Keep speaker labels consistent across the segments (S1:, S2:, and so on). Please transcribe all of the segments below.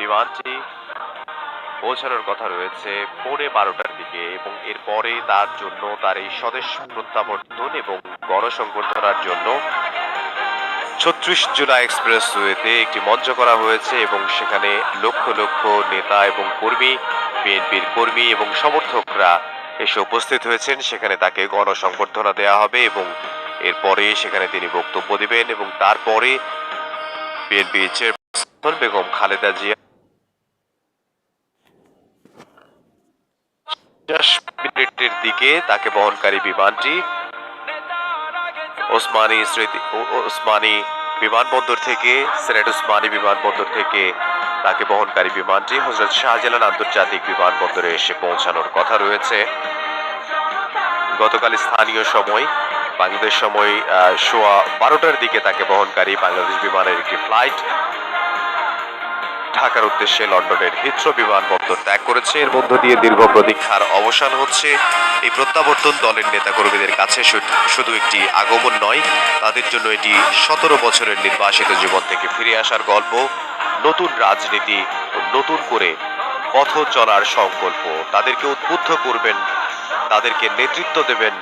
S1: বিমানটি পৌঁছানোর কথা রয়েছে পৌনে বারোটার দিকে এবং এরপরে তার জন্য তার এই স্বদেশ প্রত্যাবর্তন এবং গণসংবর্ধনার জন্য ছত্রিশ জুলাই এক্সপ্রেসওয়েতে একটি মঞ্চ করা হয়েছে এবং সেখানে লক্ষ লক্ষ নেতা এবং কর্মী, বিএনপির কর্মী এবং সমর্থকরা এসে উপস্থিত হয়েছেন। সেখানে তাকে গণসংবর্ধনা দেওয়া হবে এবং এরপরে সেখানে তিনি বক্তব্য দিবেন এবং তারপরে বিএনপি চেয়ারপারসন বেগম খালেদা জিয়া পঞ্চাশ মিনিটের দিকে তাকে বহনকারী বিমানটি ওসমানী স্মৃতি ওসমানী বিমানবন্দর থেকে সিলেট ওসমানী বিমানবন্দর থেকে তাকে বহনকারী বিমানটি হজরত শাহজালাল আন্তর্জাতিক বিমানবন্দরে এসে পৌঁছানোর কথা রয়েছে। গতকাল স্থানীয় সময়, বাংলাদেশ সময় সোয়া বারোটার দিকে তাকে বহনকারী বাংলাদেশ বিমানের একটি ফ্লাইট ঢাকার উদ্দেশ্যে লন্ডনের হিথ্রো বিমানবন্দর ত্যাগ করেছে। এর মধ্য দিয়ে দীর্ঘ প্রতীক্ষার অবসান হচ্ছে। এই প্রত্যাবর্তন দলের নেতাকর্মীদের কাছে শুধু- একটি আগমন নয়, তাদের জন্য এটি সতেরো বছরের নির্বাসিত জীবন থেকে ফিরে আসার গল্প। নতুন রাজনীতি, নতুন করে পথ চলার সংকল্প। তাদেরকে উদ্বুদ্ধ করবেন, তাদেরকে নেতৃত্ব দেবেন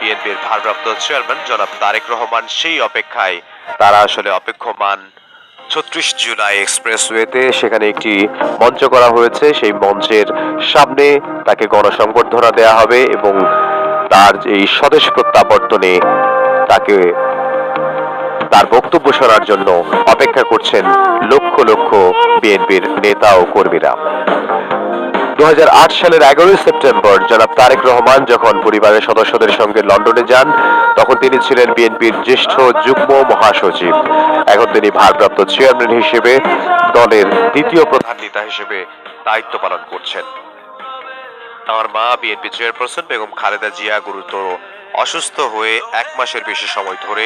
S1: বিএনপির ভারপ্রাপ্ত চেয়ারম্যান জনাব তারেক রহমান। সেই অপেক্ষায় তারা আসলে অপেক্ষমান। ছত্রিশ জুলাই এক্সপ্রেসওয়েতে সেখানে একটি মঞ্চ করা হয়েছে। সেই মঞ্চের সামনে তাকে গণসংবর্ধনা দেওয়া হবে এবং তার এই স্বদেশ প্রত্যাবর্তনে তাকে তার বক্তব্য শোনার জন্য অপেক্ষা করছেন লক্ষ লক্ষ বিএনপির নেতা ও কর্মীরা। দু সালের এগারোই সেপ্টেম্বর জনাব তারেক রহমান যখন পরিবারের সদস্যদের সঙ্গে লন্ডনে যান, তখন তিনি ছিলেন বিএনপির জ্যেষ্ঠ যুগ্ম মহাসচিব। এখন তিনি ভারপ্রাপ্ত চেয়ারম্যান হিসেবে দলের দ্বিতীয় প্রধান নেতা হিসেবে দায়িত্ব পালন করছেন। আমার মা বিএনপি চেয়ারপারসন বেগম খালেদা জিয়া গুরুতর অসুস্থ হয়ে এক মাসের বেশি সময় ধরে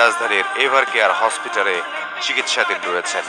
S1: রাজধানীর এভার কেয়ার হসপিটালে চিকিৎসাধীন রয়েছেন।